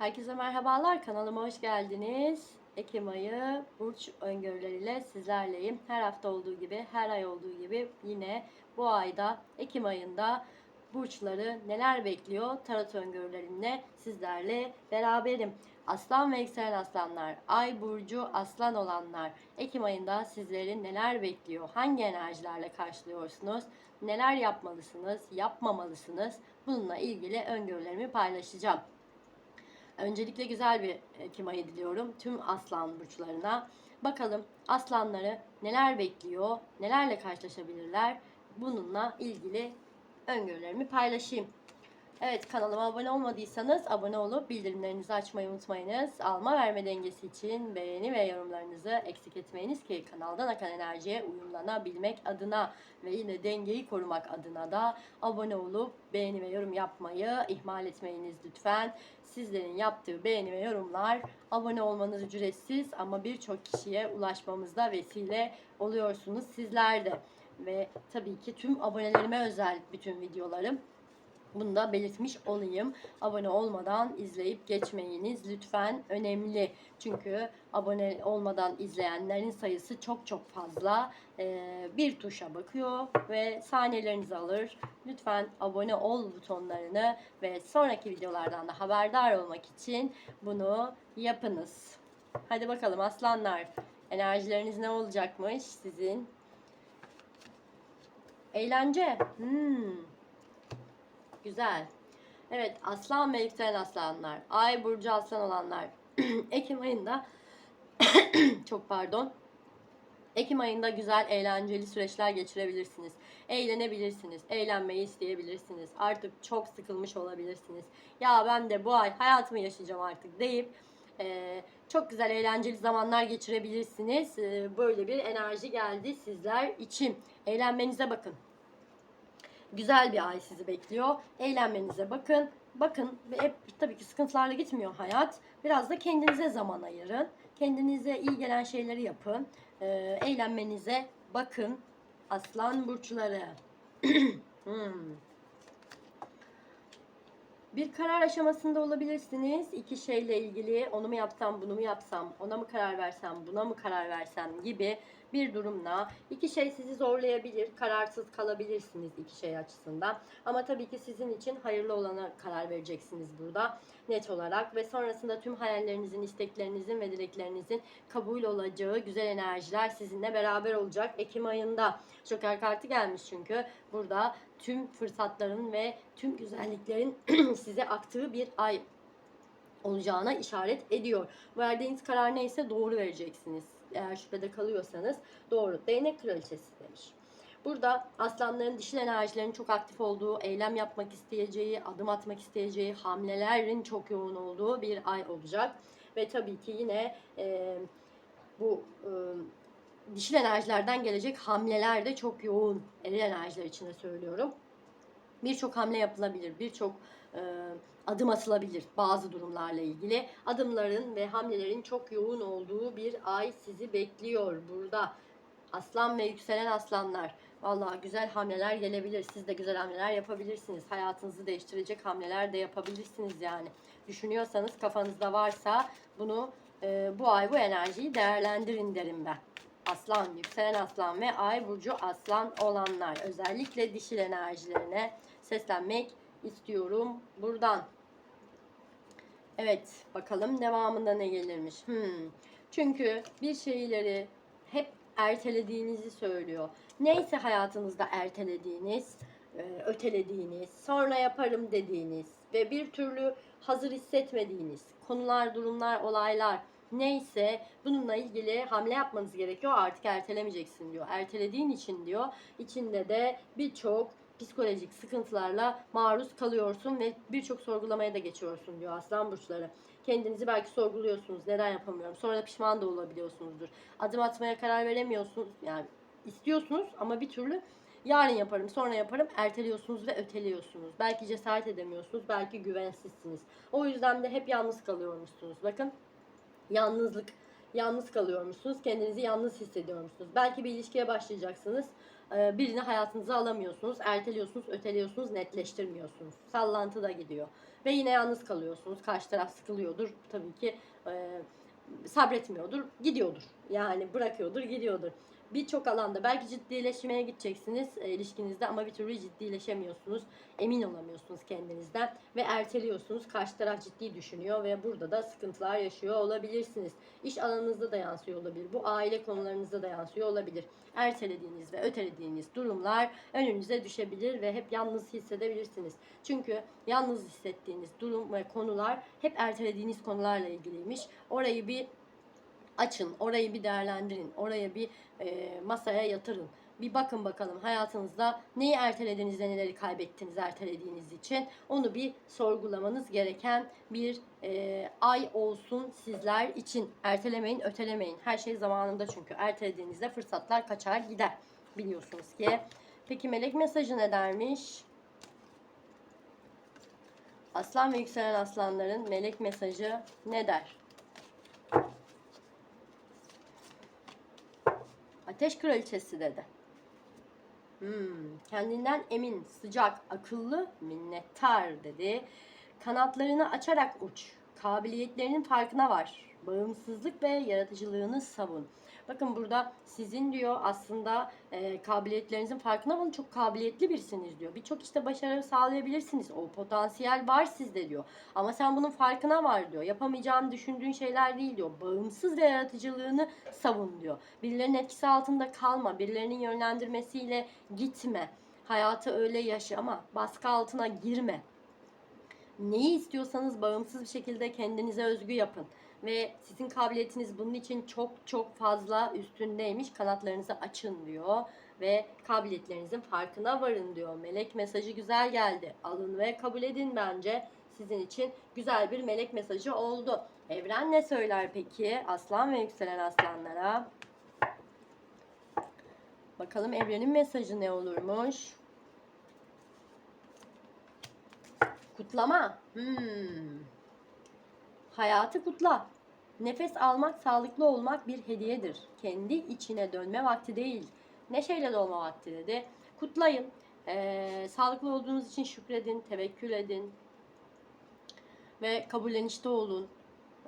Herkese merhabalar, kanalıma hoş geldiniz. Ekim ayı burç öngörüleriyle sizlerleyim. Her hafta olduğu gibi, her ay olduğu gibi yine bu ayda Ekim ayında burçları neler bekliyor tarot öngörülerinle sizlerle beraberim. Aslan ve yükselen aslanlar, ay burcu aslan olanlar, Ekim ayında sizleri neler bekliyor? Hangi enerjilerle karşılıyorsunuz? Neler yapmalısınız, yapmamalısınız? Bununla ilgili öngörülerimi paylaşacağım. Öncelikle güzel bir Ekim ayı diliyorum tüm aslan burçlarına. Bakalım aslanları neler bekliyor, nelerle karşılaşabilirler? Bununla ilgili öngörülerimi paylaşayım. Evet kanalıma abone olmadıysanız abone olup bildirimlerinizi açmayı unutmayınız. Alma verme dengesi için beğeni ve yorumlarınızı eksik etmeyiniz ki kanaldan akan enerjiye uyumlanabilmek adına ve yine dengeyi korumak adına da abone olup beğeni ve yorum yapmayı ihmal etmeyiniz lütfen. Sizlerin yaptığı beğeni ve yorumlar abone olmanız ücretsiz ama birçok kişiye ulaşmamızda vesile oluyorsunuz sizler de. Ve tabii ki tüm abonelerime özel bütün videolarım. Bunu da belirtmiş olayım. Abone olmadan izleyip geçmeyiniz lütfen. Önemli. Çünkü abone olmadan izleyenlerin sayısı çok çok fazla. Ee, bir tuşa bakıyor ve saniyelerinizi alır. Lütfen abone ol butonlarını ve sonraki videolardan da haberdar olmak için bunu yapınız. Hadi bakalım aslanlar. Enerjileriniz ne olacakmış sizin? Eğlence. Hmm. Güzel. Evet aslan ve yükselen aslanlar. Ay burcu aslan olanlar. Ekim ayında çok pardon. Ekim ayında güzel eğlenceli süreçler geçirebilirsiniz. Eğlenebilirsiniz. Eğlenmeyi isteyebilirsiniz. Artık çok sıkılmış olabilirsiniz. Ya ben de bu ay hayatımı yaşayacağım artık deyip e, çok güzel eğlenceli zamanlar geçirebilirsiniz. E, böyle bir enerji geldi sizler için. Eğlenmenize bakın. Güzel bir ay sizi bekliyor. Eğlenmenize bakın. Bakın ve hep tabii ki sıkıntılarla gitmiyor hayat. Biraz da kendinize zaman ayırın. Kendinize iyi gelen şeyleri yapın. Ee, eğlenmenize bakın. Aslan burçları. Hmm. Bir karar aşamasında olabilirsiniz. İki şeyle ilgili onu mu yapsam, bunu mu yapsam, ona mı karar versem, buna mı karar versem gibi bir durumla iki şey sizi zorlayabilir. Kararsız kalabilirsiniz iki şey açısından. Ama tabii ki sizin için hayırlı olana karar vereceksiniz burada net olarak ve sonrasında tüm hayallerinizin, isteklerinizin ve dileklerinizin kabul olacağı güzel enerjiler sizinle beraber olacak. Ekim ayında Joker kartı gelmiş çünkü burada tüm fırsatların ve tüm güzelliklerin size aktığı bir ay olacağına işaret ediyor. Verdiğiniz karar neyse doğru vereceksiniz. Eğer şüphede kalıyorsanız doğru. Değnek kraliçesi demiş. Burada aslanların dişil enerjilerinin çok aktif olduğu, eylem yapmak isteyeceği, adım atmak isteyeceği, hamlelerin çok yoğun olduğu bir ay olacak. Ve tabii ki yine e, bu e, dişil enerjilerden gelecek hamleler de çok yoğun. Eril enerjiler içinde söylüyorum. Birçok hamle yapılabilir, birçok e, adım atılabilir bazı durumlarla ilgili. Adımların ve hamlelerin çok yoğun olduğu bir ay sizi bekliyor burada. Aslan ve yükselen aslanlar. Vallahi güzel hamleler gelebilir. Siz de güzel hamleler yapabilirsiniz. Hayatınızı değiştirecek hamleler de yapabilirsiniz yani. Düşünüyorsanız kafanızda varsa bunu e, bu ay bu enerjiyi değerlendirin derim ben. Aslan, yükselen aslan ve ay burcu aslan olanlar. Özellikle dişil enerjilerine seslenmek istiyorum buradan. Evet bakalım devamında ne gelirmiş. Hmm. Çünkü bir şeyleri hep ertelediğinizi söylüyor. Neyse hayatınızda ertelediğiniz, e, ötelediğiniz, sonra yaparım dediğiniz ve bir türlü hazır hissetmediğiniz konular, durumlar, olaylar neyse bununla ilgili hamle yapmanız gerekiyor. Artık ertelemeyeceksin diyor. Ertelediğin için diyor. içinde de birçok psikolojik sıkıntılarla maruz kalıyorsun ve birçok sorgulamaya da geçiyorsun diyor aslan burçları. Kendinizi belki sorguluyorsunuz. Neden yapamıyorum? Sonra da pişman da olabiliyorsunuzdur. Adım atmaya karar veremiyorsunuz. Yani istiyorsunuz ama bir türlü yarın yaparım, sonra yaparım erteliyorsunuz ve öteliyorsunuz. Belki cesaret edemiyorsunuz, belki güvensizsiniz. O yüzden de hep yalnız kalıyormuşsunuz. Bakın yalnızlık, yalnız kalıyormuşsunuz. Kendinizi yalnız hissediyormuşsunuz. Belki bir ilişkiye başlayacaksınız. Ee, Birini hayatınıza alamıyorsunuz, erteliyorsunuz, öteliyorsunuz, netleştirmiyorsunuz. Sallantı da gidiyor. Ve yine yalnız kalıyorsunuz. Karşı taraf sıkılıyordur. Tabii ki e, sabretmiyordur. Gidiyordur. Yani bırakıyordur, gidiyordur. Birçok alanda belki ciddileşmeye gideceksiniz e, ilişkinizde ama bir türlü ciddileşemiyorsunuz. Emin olamıyorsunuz kendinizden ve erteliyorsunuz. Karşı taraf ciddi düşünüyor ve burada da sıkıntılar yaşıyor olabilirsiniz. İş alanınızda da yansıyor olabilir. Bu aile konularınızda da yansıyor olabilir. Ertelediğiniz ve ötelediğiniz durumlar önünüze düşebilir ve hep yalnız hissedebilirsiniz. Çünkü yalnız hissettiğiniz durum ve konular hep ertelediğiniz konularla ilgiliymiş. Orayı bir açın, orayı bir değerlendirin, oraya bir e, masaya yatırın. Bir bakın bakalım hayatınızda neyi ertelediğinizde neleri kaybettiniz ertelediğiniz için. Onu bir sorgulamanız gereken bir e, ay olsun sizler için. Ertelemeyin, ötelemeyin. Her şey zamanında çünkü. Ertelediğinizde fırsatlar kaçar gider. Biliyorsunuz ki. Peki melek mesajı ne dermiş? Aslan ve yükselen aslanların melek mesajı ne der? Ateş kraliçesi dedi. Hmm, kendinden emin, sıcak, akıllı, minnettar dedi. Kanatlarını açarak uç. Kabiliyetlerinin farkına var. Bağımsızlık ve yaratıcılığını savun. Bakın burada sizin diyor aslında e, kabiliyetlerinizin farkına varın. Çok kabiliyetli birisiniz diyor. Birçok işte başarı sağlayabilirsiniz. O potansiyel var sizde diyor. Ama sen bunun farkına var diyor. Yapamayacağını düşündüğün şeyler değil diyor. Bağımsız ve yaratıcılığını savun diyor. Birilerinin etkisi altında kalma. Birilerinin yönlendirmesiyle gitme. Hayatı öyle yaşa ama baskı altına girme. Neyi istiyorsanız bağımsız bir şekilde kendinize özgü yapın ve sizin kabiliyetiniz bunun için çok çok fazla üstündeymiş. Kanatlarınızı açın diyor ve kabiliyetlerinizin farkına varın diyor. Melek mesajı güzel geldi. Alın ve kabul edin bence. Sizin için güzel bir melek mesajı oldu. Evren ne söyler peki? Aslan ve yükselen aslanlara. Bakalım evrenin mesajı ne olurmuş? Kutlama. Hmm. Hayatı kutla. Nefes almak, sağlıklı olmak bir hediyedir. Kendi içine dönme vakti değil. Neşeyle dolma vakti dedi. Kutlayın. Ee, sağlıklı olduğunuz için şükredin, tevekkül edin. Ve kabullenişte olun.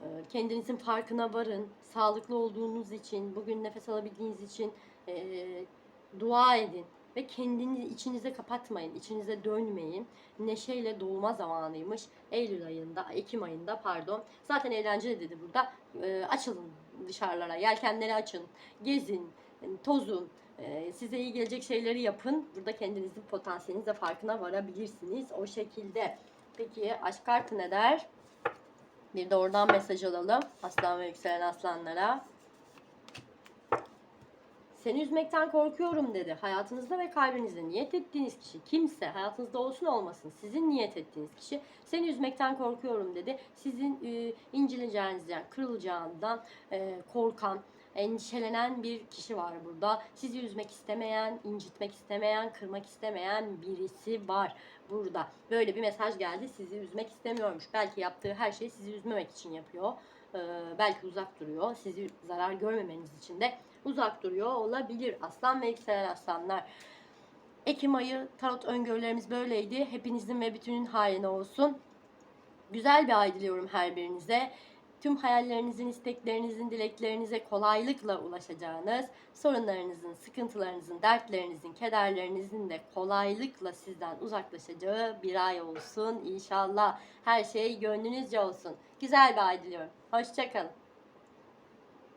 Ee, kendinizin farkına varın. Sağlıklı olduğunuz için, bugün nefes alabildiğiniz için e, dua edin ve kendini içinize kapatmayın, içinize dönmeyin. Neşeyle doğma zamanıymış. Eylül ayında, Ekim ayında pardon. Zaten eğlenceli dedi burada. E, açılın dışarılara, yelkenleri açın, gezin, tozun. E, size iyi gelecek şeyleri yapın. Burada kendinizin potansiyelinizle farkına varabilirsiniz o şekilde. Peki aşk kartı ne der? Bir de oradan mesaj alalım. Aslan ve yükselen aslanlara. Seni üzmekten korkuyorum dedi. Hayatınızda ve kalbinizde niyet ettiğiniz kişi kimse hayatınızda olsun olmasın sizin niyet ettiğiniz kişi seni üzmekten korkuyorum dedi. Sizin e, incineceğinizden, kırılacağından e, korkan, endişelenen bir kişi var burada. Sizi üzmek istemeyen, incitmek istemeyen, kırmak istemeyen birisi var burada. Böyle bir mesaj geldi. Sizi üzmek istemiyormuş. Belki yaptığı her şeyi sizi üzmemek için yapıyor. Ee, belki uzak duruyor. Sizi zarar görmemeniz için de uzak duruyor olabilir. Aslan ve yükselen aslanlar. Ekim ayı tarot öngörülerimiz böyleydi. Hepinizin ve bütünün haline olsun. Güzel bir ay diliyorum her birinize. Tüm hayallerinizin, isteklerinizin, dileklerinize kolaylıkla ulaşacağınız, sorunlarınızın, sıkıntılarınızın, dertlerinizin, kederlerinizin de kolaylıkla sizden uzaklaşacağı bir ay olsun. İnşallah her şey gönlünüzce olsun. Güzel bir ay diliyorum. Hoşçakalın.